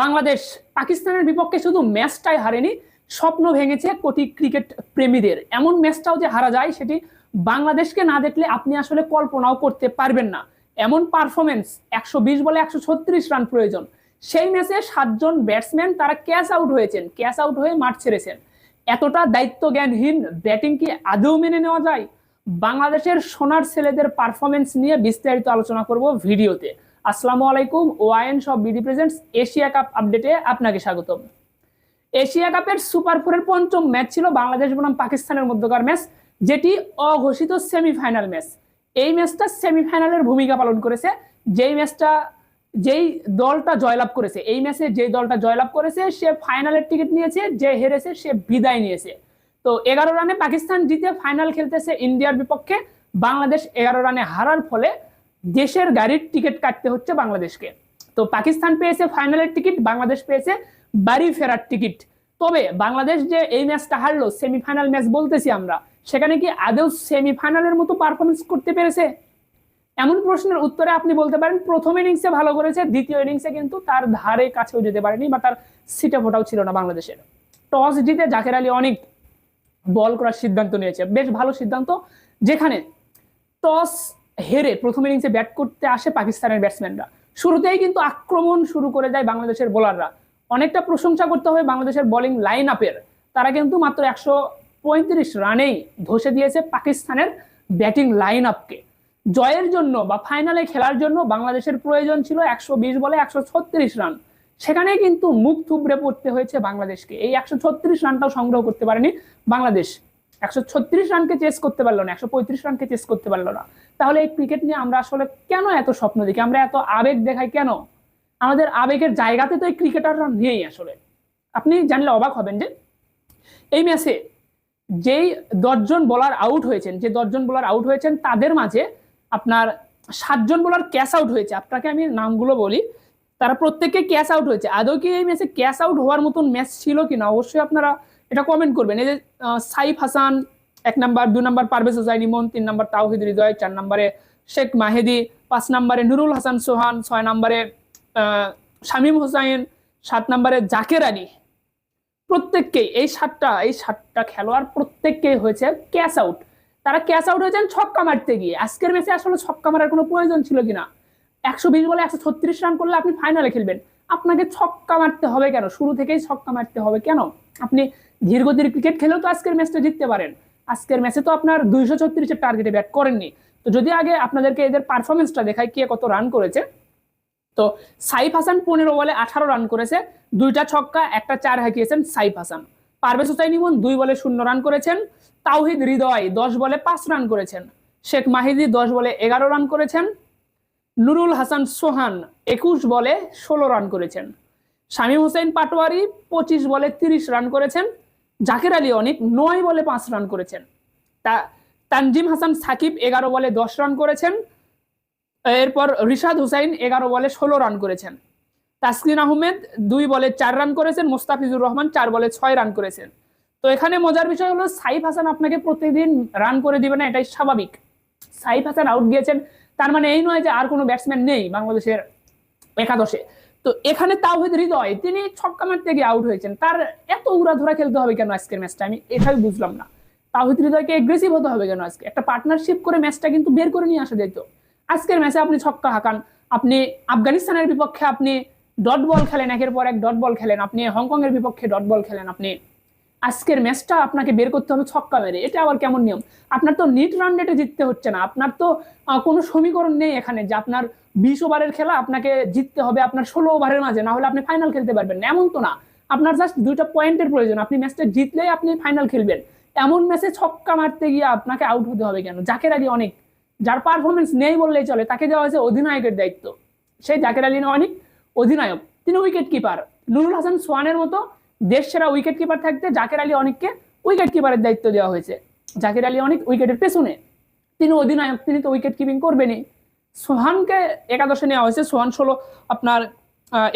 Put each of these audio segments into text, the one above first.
বাংলাদেশ পাকিস্তানের বিপক্ষে শুধু ম্যাচটাই হারেনি, স্বপ্ন ভেঙেছে কোটি ক্রিকেট প্রেমীদের। এমন ম্যাচটাও যে হারা যায়, সেটি বাংলাদেশকে না দেখলে আপনি আসলে কল্পনাও করতে পারবেন না। এমন পারফরমেন্স একশো বিশ বলে একশো ছত্রিশ রান প্রয়োজন। সেই ম্যাচে সাতজন ব্যাটসম্যান তারা ক্যাচ আউট হয়েছেন ক্যাচ আউট হয়ে মাঠ ছেড়েছেন। এতটা দায়িত্ব জ্ঞানহীন ব্যাটিং কি আদৌ মেনে নেওয়া যায়? বাংলাদেশের সোনার ছেলেদের পারফরমেন্স নিয়ে বিস্তারিত আলোচনা করব ভিডিওতে। আসসালামু আলাইকুম, ওয়াইন সব বিডি প্রেজেন্টস, এশিয়া কাপ আপডেটে আপনাকে স্বাগতম। এশিয়া কাপের সুপার ফোরের পঞ্চম ম্যাচ ছিল বাংলাদেশ বনাম পাকিস্তানের মধ্যকার ম্যাচ, যেটি অঘোষিত সেমিফাইনাল ম্যাচ। এই ম্যাচটা সেমিফাইনালের ভূমিকা পালন করেছে, যেই ম্যাচটা, যেই দলটা জয়লাভ করেছে, এই ম্যাচে যেই দলটা জয়লাভ করেছে, সে ফাইনালের টিকিট নিয়েছে, যে হেরেছে, সে বিদায় নিয়েছে। তো এগারো রানে পাকিস্তান জিতে ফাইনাল খেলতেছে ইন্ডিয়ার বিপক্ষে, বাংলাদেশ এগারো রানে হারার ফলে দেশের গাড়ির টিকিট কাটতে হচ্ছে বাংলাদেশকে। তো পাকিস্তান পেয়েছে ফাইনালের টিকিট, বাংলাদেশ পেয়েছে বাড়ি ফেরার টিকিট। তবে বাংলাদেশ যে এই ম্যাচটা হারলো, সেমিফাইনাল ম্যাচ বলতেছি আমরা, সেখানে কি আদৌ সেমিফাইনালের মতো পারফরমেন্স করতে পেরেছে? এমন প্রশ্নের উত্তরে আপনি বলতে পারেন, প্রথম ইনিংসে ভালো করেছে, দ্বিতীয় ইনিংসে কিন্তু তার ধারে কাছেও যেতে পারেনি বা তার সিটে ফোটাও ছিল না বাংলাদেশের। টস জিতে জাকের আলী অনেক বল করার সিদ্ধান্ত নিয়েছে, বেশ ভালো সিদ্ধান্ত যেখানে। টস হেরে প্রথম ইনিংসে ব্যাট করতে আসে পাকিস্তানের ব্যাটসম্যানরা শুরুতেই কিন্তু আক্রমণ শুরু করে দেয় বাংলাদেশের বোলাররা অনেকটা প্রশংসা করতে হবে বাংলাদেশের বোলিং লাইন আপের তারা কিন্তু মাত্র একশো পঁয়ত্রিশ রানেই ধসে দিয়েছে পাকিস্তানের ব্যাটিং লাইন আপকে জয়ের জন্য বা ফাইনালে খেলার জন্য বাংলাদেশের প্রয়োজন ছিল একশো বিশ বলে একশো ছত্রিশ রান। সেখানে কিন্তু মুখ থুবড়ে পড়তে হয়েছে বাংলাদেশকে। এই একশো ছত্রিশ রানটাও সংগ্রহ করতে পারেনি বাংলাদেশ। একশো ছত্রিশ রানকে চেস করতে পারল না, একশো পঁয়ত্রিশ রানকে চেস করতে পারল না। তাহলে এই ক্রিকেট নিয়ে আমরা আসলে কেন এত স্বপ্ন দেখি? আমরা এত আবেগ দেখাই কেন? আমাদের আবেগের জায়গাতে তো এই ক্রিকেটাররা নেই আসলে। আপনি জানলে অবাক হবেন যে এই ম্যাচে যেই দশজন বোলার আউট হয়েছেন, যে দশজন বোলার আউট হয়েছেন, তাদের মাঝে আপনার সাতজন বোলার ক্যাশ আউট হয়েছে। আপনাকে আমি নামগুলো বলি। তারা প্রত্যেককে ক্যাশ আউট হয়েছে। আদৌ কি এই ম্যাচে ক্যাশ আউট হওয়ার মতন ম্যাচ ছিল কিনা? অবশ্যই আপনারা এটা কমেন্ট করবেন। এই যে সাইফ হাসান, এক নাম্বার, দু নাম্বার, পারভেজ হোসাইন ইমন তিন নাম্বার, তাওহিদ হৃদয়, চার নাম্বারে শেখ মাহেদি, পাঁচ নাম্বারে নুরুল হাসান সোহান, ছয় নাম্বারে শামীম হোসাইন, সাত নাম্বারে জাকের আলী। প্রত্যেককেই এই সাতটা এই সাতটা খেলোয়াড় প্রত্যেককেই হয়েছে ক্যাশ আউট তারা ক্যাশ আউট হয়েছেন ছক্কা মারতে গিয়ে। আজকের ম্যাচে আসলে ছক্কা মারার কোনো প্রয়োজন ছিল কিনা? একশো বিশ বলে একশো ছত্রিশ রান করলে আপনি ফাইনালে খেলবেন। আপনাকে ছক্কা মারতে হবে কেন? শুরু থেকেই ছক্কা মারতে হবে কেন? আপনি ধীরগতির ক্রিকেট খেলেও তো আজকের ম্যাচটা জিততে পারেন। আজকের ম্যাচে তো আপনার দুইশো ছত্রিশের টার্গেটে ব্যাট করেননি। তো যদি আগে আপনাদেরকে এদের পারফরমেন্সটা দেখায় কে কত রান করেছে। তো সাইফ হাসান পনেরো বলে আঠারো রান করেছে। দুইটা ছক্কা, একটা চার হাঁকিয়েছেন সাইফ হাসান। পারভেজ হোসাইন ইমন দুই বলে শূন্য রান করেছেন। তাওহিদ হৃদয় দশ বলে পাঁচ রান করেছেন। শেখ মাহিদি দশ বলে এগারো রান করেছেন। নুরুল হাসান সোহান একুশ বলে ষোলো রান করেছেন। শামীম হোসেন পাটোয়ারি পঁচিশ বলে তিরিশ রান করেছেন। জাকের আলী অনেক নয় বলে পাঁচ রান করেছেন। তা তানজিম হাসান সাকিব এগারো বলে দশ রান করেছেন। এরপর রিশাদ হুসাইন এগারো বলে ষোলো রান করেছেন। তাসকিন আহমেদ দুই বলে চার রান করেছেন, মোস্তাফিজুর রহমান চার বলে ছয় রান করেছেন। তো এখানে মজার বিষয় হলো, সাইফ হাসান আপনাকে প্রতিদিন রান করে দিবে না, এটাই স্বাভাবিক। সাইফ হাসান আউট গিয়েছেন, তার মানে এই নয় যে আর কোনো ব্যাটসম্যান নেই বাংলাদেশের একাদশে। তো এখানে তাওহিদ হৃদয়, তিনি ছক্কা মারতে গিয়ে আউট হয়েছেন। তার এত উড়াধুরা খেলতে হবে কেন আজকের ম্যাচটা আমি এটাই বুঝলাম না। তাওহিদ হৃদয়কে এগ্রেসিভ হতে হবে কেন আজকে? একটা পার্টনারশিপ করে ম্যাচটা কিন্তু বের করে নিয়ে আসা যেত। আজকের ম্যাচে আপনি ছক্কা হাঁকান, আপনি আফগানিস্তানের বিপক্ষে আপনি ডট বল খেলেন, একের পর এক ডট বল খেলেন, আপনি হংকং এর বিপক্ষে ডট বল খেলেন, আপনি আজকের ম্যাচটা আপনাকে বের করতে হবে ছক্কা মেরে, এটা আবার কেমন নিয়ম? আপনার তো নিট রান রেটে জিততে হচ্ছে না, আপনার তো কোনো সমীকরণ নেই এখানে যে আপনার বিশ ওভারের খেলা আপনাকে জিততে হবে আপনার ষোলো ওভারের মাঝে, না হলে আপনি ফাইনাল খেলতে পারবেন না, এমন তো না। আপনার জাস্ট দুইটা পয়েন্টের প্রয়োজন, আপনি ম্যাচটা জিতলেই আপনি ফাইনাল খেলবেন। এমন ম্যাচে ছক্কা মারতে গিয়ে আপনাকে আউট হতে হবে কেন? জাকের আলী অনেক, যার পারফরমেন্স নেই বললেই চলে, তাকে দেওয়া হয়েছে অধিনায়কের দায়িত্ব। সেই জাকের আলী অনেক অধিনায়ক, তিনি উইকেট কিপার নুরুল হাসান সোয়ানের মতো দেশ সেরা উইকেট কিপার থাকতে জাকের আলী অনেককে উইকেট কিপারের দায়িত্ব দেওয়া হয়েছে। জাকের আলী অনেক উইকেটের পেছনে। তিনি অধিনায়ক, তিনি তো উইকেট কিপিং করবেনই। সোহানকে একাদশে নেওয়া হয়েছে। সোহান ষোলো, আপনার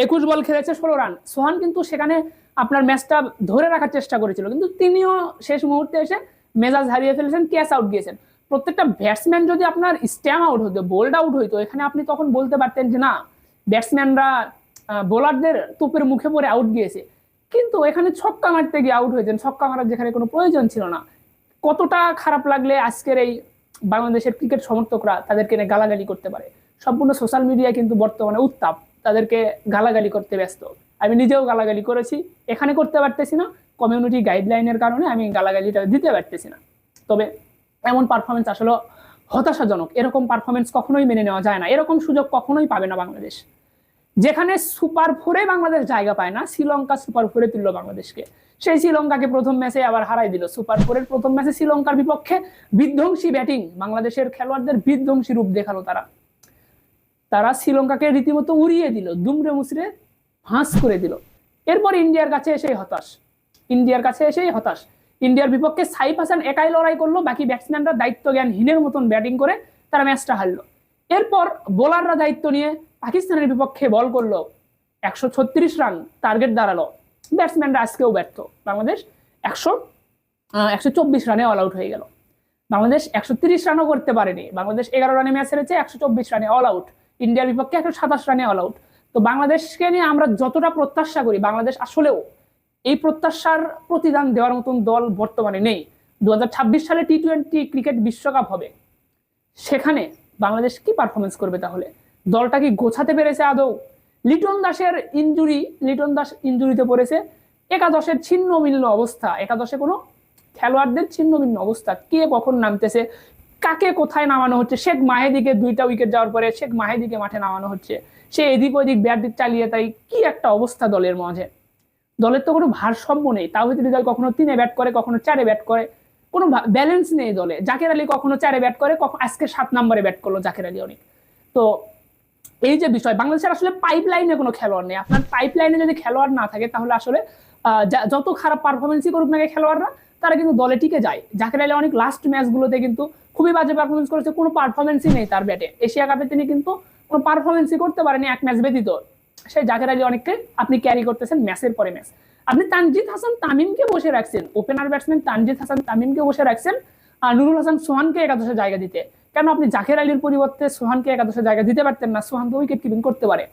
একুশ বল খেলেছে, ষোলো রান। সোহান কিন্তু সেখানে আপনার ম্যাচটা ধরে রাখার চেষ্টা করেছিল। কিন্তু তিনিও শেষ মুহূর্তে এসে মেজাজ হারিয়ে ফেলেছেন, ক্যাচ আউট গিয়েছেন। প্রত্যেকটা ব্যাটসম্যান যদি আপনার স্ট্যাম আউট হতো বোল্ড আউট হইতো, এখানে আপনি তখন বলতে পারতেন যে না ব্যাটসম্যানরা বোলারদের তোপের মুখে পড়ে আউট গিয়েছে। কিন্তু এখানে ছক্কা মারতে গিয়ে আউট হয়েছেন। ছক্কা মারার যেখানে কোনো প্রয়োজন ছিল না। কতটা খারাপ লাগলে আজকের এই বাংলাদেশের ক্রিকেট সমর্থকরা তাদেরকে নিয়ে গালাগালি করতে পারে? সম্পূর্ণ সোশ্যাল মিডিয়া কিন্তু বর্তমানে উত্তাপ। তাদেরকে গালাগালি করতে ব্যস্ত। আমি নিজেও গালাগালি করেছি। এখানে করতে পারতেছি না। কমিউনিটি গাইডলাইনের কারণে আমি গালাগালিটা দিতে পারতেছি না। তবে এমন পারফরমেন্স আসলে হতাশাজনক। এরকম পারফরমেন্স কখনোই মেনে নেওয়া যায় না। এরকম সুযোগ কখনোই পাবে না বাংলাদেশ। যেখানে সুপার ফোরে বাংলাদেশ জায়গা পায় না, শ্রীলঙ্কা সুপার ফোরে তুললো বাংলাদেশকে। সেই শ্রীলঙ্কাকে প্রথম ম্যাচে আবার হারাই দিল। সুপার ফোরের প্রথম ম্যাচে শ্রীলঙ্কার বিপক্ষে বিধ্বংসী ব্যাটিং, বাংলাদেশের খেলোয়াড়দের বিধ্বংসী রূপ দেখাল তারা। তারা শ্রীলঙ্কাকে রীতিমতো উড়িয়ে দিল, দুমড়ে মুচড়ে হাঁস করে দিল। এরপর ইন্ডিয়ার কাছে এসেই হতাশ। ইন্ডিয়ার কাছে এসেই হতাশ। ইন্ডিয়ার বিপক্ষে সাইফ হাসান একাই লড়াই করল, বাকি ব্যাটসম্যানরা দায়িত্ব জ্ঞান হীনের মতন ব্যাটিং করে তারা ম্যাচটা হারলো। এরপর বোলাররা দায়িত্ব নিয়ে পাকিস্তানের বিপক্ষে বল করল। একশো ছত্রিশ রান টার্গেট দাঁড়াল। ব্যাটসম্যানরা আজকেও ব্যর্থ। বাংলাদেশ একশো একশো চব্বিশ রানে অল আউট হয়ে গেল। বাংলাদেশ একশো তিরিশ রানও করতে পারেনি। বাংলাদেশ এগারো রানে ম্যাচ হেরেছে, একশো চব্বিশ রানে অল আউট ইন্ডিয়ার বিপক্ষে একশো সাতাশ রানে অল আউট তো বাংলাদেশকে নিয়ে আমরা যতটা প্রত্যাশা করি, বাংলাদেশ আসলেও এই প্রত্যাশার প্রতিদান দেওয়ার মতন দল বর্তমানে নেই। দু হাজার ছাব্বিশ সালে টি টোয়েন্টি ক্রিকেট বিশ্বকাপ হবে। সেখানে বাংলাদেশ কি পারফরমেন্স করবে তাহলে? দলটা কি গোছাতে পেরেছে আদৌ? লিটন দাসের ইঞ্জুরি লিটন দাস ইঞ্জুরিতে পড়েছে। একাদশের ছিন্ন ভিন্ন অবস্থা। একাদশে কোনো খেলোয়াড়দের ছিন্ন ভিন্ন অবস্থা। কে কখন নামতেছে? কাকে কোথায় নামানো হচ্ছে? শেখ মাহেদিকে দুইটা উইকেট যাওয়ার পরে শেখ মাহেদিকে মাঠে নামানো হচ্ছে। সে এদিক ওদিক ব্যাট চালিয়ে তাই কি একটা অবস্থা দলের মাঝে? দলের তো কোনো ভারসাম্য নেই। তাও তাওহিদ হৃদয় কখনো তিনে ব্যাট করে, কখনো চারে ব্যাট করে, কোনো ব্যালেন্স নেই দলে। জাকের আলী কখনো চারে ব্যাট করে কখন আজকে সাত নম্বরে ব্যাট করল জাকের আলী অনেক। তো এই যে বিষয়, বাংলাদেশের আসলে পাইপ লাইনে কোনো খেলোয়াড় নেই। আপনার পাইপ লাইনে যদি খেলোয়াড় না থাকে, তাহলে আসলে যত খারাপ পারফরমেন্সই করুক নাকি খেলোয়াড়রা, তারা কিন্তু দলে টিকে যায়। জাকের আলী অনেক লাস্ট ম্যাচগুলোতে কিন্তু খুবই বাজে পারফরমেন্স করেছে, কোনো পারফরমেন্সই নেই তার ব্যাটে এশিয়া কাপে তিনি কিন্তু কোনো পারফরমেন্সই করতে পারেনি, এক ম্যাচ ব্যতীত। সেই জাকের আলী অনেককে আপনি ক্যারি করতেছেন ম্যাচের পরে ম্যাচ আপনি তানজিদ হাসান তামিমকে বসে রাখছেন। ওপেনার ব্যাটসম্যান তানজিদ হাসান তামিমকে বসে রাখছেন, আর নুরুল হাসান সোহানকে একাদশে জায়গা দিতে। কেন আপনি জাকের আলীর পরিবর্তে সোহানকে একাদশে জায়গা দিতে পারতেন না? সোহান তো উইকেট কিপিং করতে পারে।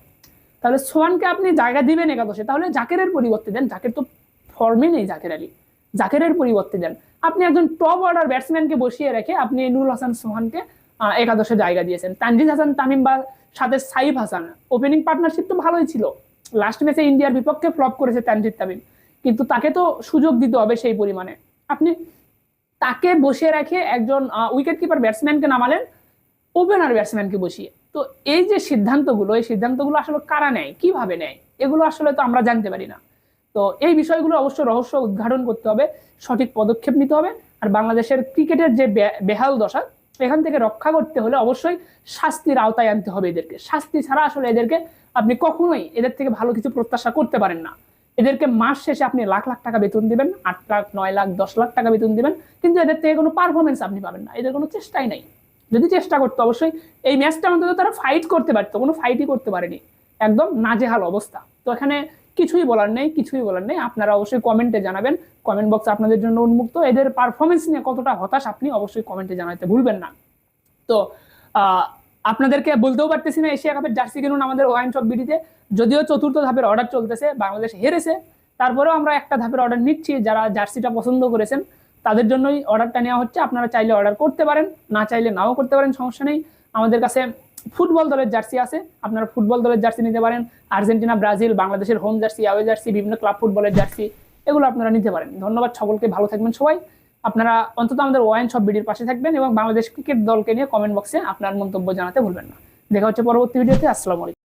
তাহলে সোহানকে আপনি জায়গা দিবেন একাদশে, তাহলে জাকেরের পরিবর্তে দেন। জাকের তো ফর্মে নেই জাকের আলী। জাকেরের পরিবর্তে দেন। আপনি একজন টপ অর্ডার ব্যাটসম্যানকে বসিয়ে রেখে আপনি নুরুল হাসান সোহানকে একাদশে জায়গা দিয়েছেন। তানজিদ হাসান, তামিম বা সাথে সাইফ হাসান। ওপেনিং পার্টনারশিপ তো ভালোই ছিল। লাস্ট ম্যাচে ইন্ডিয়ার বিপক্ষে ফ্লপ করেছে তানজিদ তামিম। কিন্তু তাকে তো সুযোগ দিতে হবে সেই পরিমাণে। আপনি তাকে বসিয়ে রেখে একজন উইকেট কিপার ব্যাটসম্যানকে নামালেন ওপেনার ব্যাটসম্যানকে বসিয়ে। তো এই যে সিদ্ধান্তগুলো, এই সিদ্ধান্তগুলো আসলে কারা নেয়? কীভাবে নেয়? এগুলো আসলে তো আমরা জানতে পারি না। তো এই বিষয়গুলো অবশ্য রহস্য উদ্ঘাটন করতে হবে, সঠিক পদক্ষেপ নিতে হবে, আর বাংলাদেশের ক্রিকেটের যে বেহাল দশা এখান থেকে রক্ষা করতে হলে অবশ্যই শাস্তির আওতায় আনতে হবে এদেরকে। শাস্তি ছাড়া আসলে এদেরকে আপনি কখনোই এদের থেকে ভালো কিছু প্রত্যাশা করতে পারেন না। এদেরকে মাস শেষে আপনি লাখ লাখ টাকা বেতন দিবেন, আট লাখ, নয় লাখ, দশ লাখ টাকা বেতন দিবেন, কিন্তু এদের থেকে কোনো পারফরমেন্স আপনি পাবেন না। এদের কোনো চেষ্টাই নাই। যদি চেষ্টা করতো, অবশ্যই এই ম্যাচটা অন্তত তারা ফাইট করতে পারতো, কোনো ফাইটই করতে পারেনি। একদম নাজেহাল অবস্থা। তো এখানে কিছুই বলার নেই, কিছুই বলার নেই। আপনারা অবশ্যই কমেন্টে জানাবেন। কমেন্ট বক্স আপনাদের জন্য উন্মুক্ত। এদের পারফরমেন্স নিয়ে কতটা হতাশ আপনি অবশ্যই কমেন্টে জানাতে ভুলবেন না। তো আপনাদেরকে বলতেও পারতেছি না, এশিয়া কাপের জার্সি কিনুন আমাদের ওয়াইন শপ বিডিতে যদিও চতুর্থ ধাপের অর্ডার চলতেছে, বাংলাদেশ হেরেছে। তারপরেও আমরা একটা ধাপের অর্ডার নিচ্ছি, যারা জার্সিটা পছন্দ করেছেন, তাদের জন্যই অর্ডারটা নেওয়া হচ্ছে। আপনারা চাইলে অর্ডার করতে পারেন, না চাইলে নাও করতে পারেন, সমস্যা নেই। আমাদের কাছে ফুটবল দলের জার্সি আছে, আপনারা ফুটবল দলের জার্সি নিতে পারেন। আর্জেন্টিনা, ব্রাজিল, বাংলাদেশের হোম জার্সি অ্যাওয়ে জার্সি, বিভিন্ন ক্লাব ফুটবলের জার্সি, এগুলো আপনারা নিতে পারেন। ধন্যবাদ সকলকে, ভালো থাকবেন সবাই। আপনারা অন্তত আমাদের ওয়াইন সব ভিডিওর পাশে থাকবেন এবং বাংলাদেশ ক্রিকেট দলকে নিয়ে কমেন্ট বক্সে আপনার মন্তব্য জানাতে ভুলবেন না। দেখা হচ্ছে পরবর্তী ভিডিওতে আসসালামু আলাইকুম।